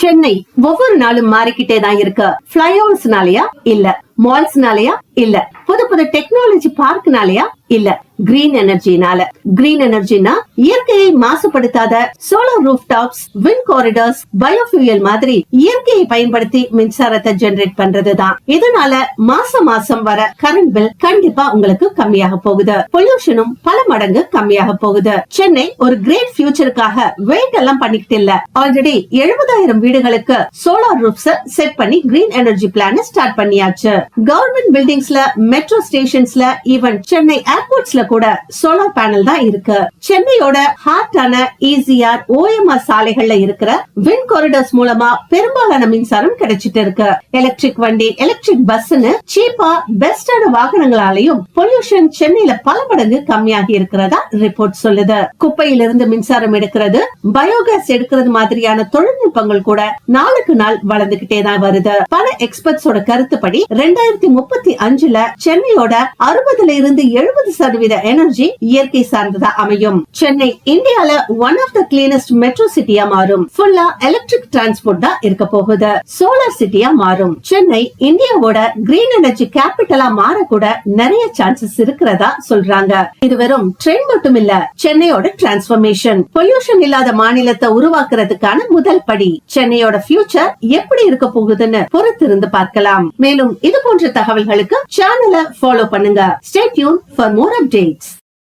சென்னை ஒவ்வொரு நாளும் மாறிக்கிட்டே தான் இருக்கு பிளைஓவர்ஸ்னாலயா இல்ல. மால்ஸ்னாலயா? இல்ல. புது புது டெக்னாலஜி பார்க்னாலயா இல்ல. கிரீன் எனர்ஜினால கிரீன் எனர்ஜினா இயற்கையை மாசுபடுத்தாத solar rooftops wind corridors biofuel மாதிரி இயற்கையை பயன்படுத்தி மின்சாரத்தை ஜெனரேட் பண்றதுதான். இதனால மாசம் மாசம் வர கரண்ட் பில் கண்டிப்பா உங்களுக்கு கம்மியாக போகுது. பொல்யூஷனும் பல மடங்கு கம்மியாக போகுது. சென்னை ஒரு கிரேட் ஃபியூச்சருக்காக வெயிட் எல்லாம் பண்ணிக்கிட்டு இல்ல. ஆல்ரெடி எழுபதாயிரம் வீடுகளுக்கு சோலார் ரூப்ஸ் செட் பண்ணி கிரீன் எனர்ஜி பிளான ஸ்டார்ட் பண்ணியாச்சு. கவர்மெண்ட் பில்டிங்ஸ்ல மெட்ரோ ஸ்டேஷன்ஸ்ல ஈவன் சென்னை ஏர்போர்ட்ஸ்ல கூட சோலார் பேனல் தான் இருக்கு. சென்னையோட ஹார்டான ஈசிஆர் ஓஎம்ஆர் சாலைகள்ல இருக்கிற வின் காரிடர்ஸ் மூலமா பெரும்பாலான மின்சாரம் கிடைச்சிட்டு இருக்கு. எலக்ட்ரிக் வண்டி எலக்ட்ரிக் பஸ்ன்னு சீப்பா பெஸ்டான வாகனங்களாலையும் பொல்யூஷன் சென்னையில பல மடங்கு கம்மியாகி இருக்கிறதா ரிப்போர்ட் சொல்லுது. குப்பையிலிருந்து மின்சாரம் எடுக்கிறது பயோகேஸ் எடுக்கிறது மாதிரியான தொழில்நுட்பங்கள் கூட நாளுக்கு நாள் வளர்ந்துகிட்டே தான் வருது. பல எக்ஸ்பர்ட்ஸோட கருத்துப்படி ரெண்டாயிரத்தி முப்பத்தி அஞ்சுல சென்னையோட அறுபதுல இருந்து எழுபது சதவீத எனர்ஜி இயற்கை சார்ந்ததா அமையும். சென்னை இந்தியால one of the cleanest metro சிட்டியா மாறும். ஃபுல்லா எலக்ட்ரிக் டிரான்ஸ்போர்ட் தான் இருக்க போகுது. சோலார் சிட்டியா மாறும். சென்னை இந்தியாவோட கிரீன் எனர்ஜி கேபிட்டலா மாறக்கூட நிறைய சான்சஸ் இருக்கிறதா சொல்றாங்க. இது வெறும் ட்ரெயின் மட்டும் இல்ல சென்னையோட டிரான்ஸ்பர்மேஷன் பொல்யூஷன் இல்லாத மாநிலத்தை உருவாக்குறதுக்கான முதல் படி. சென்னையோட ஃபியூச்சர் எப்படி இருக்க போகுதுன்னு பொறுத்திருந்து பார்க்கலாம். மேலும் இது போன்ற தகவல்களுக்கு சேனலை ஃபாலோ பண்ணுங்க. Stay tuned for more updates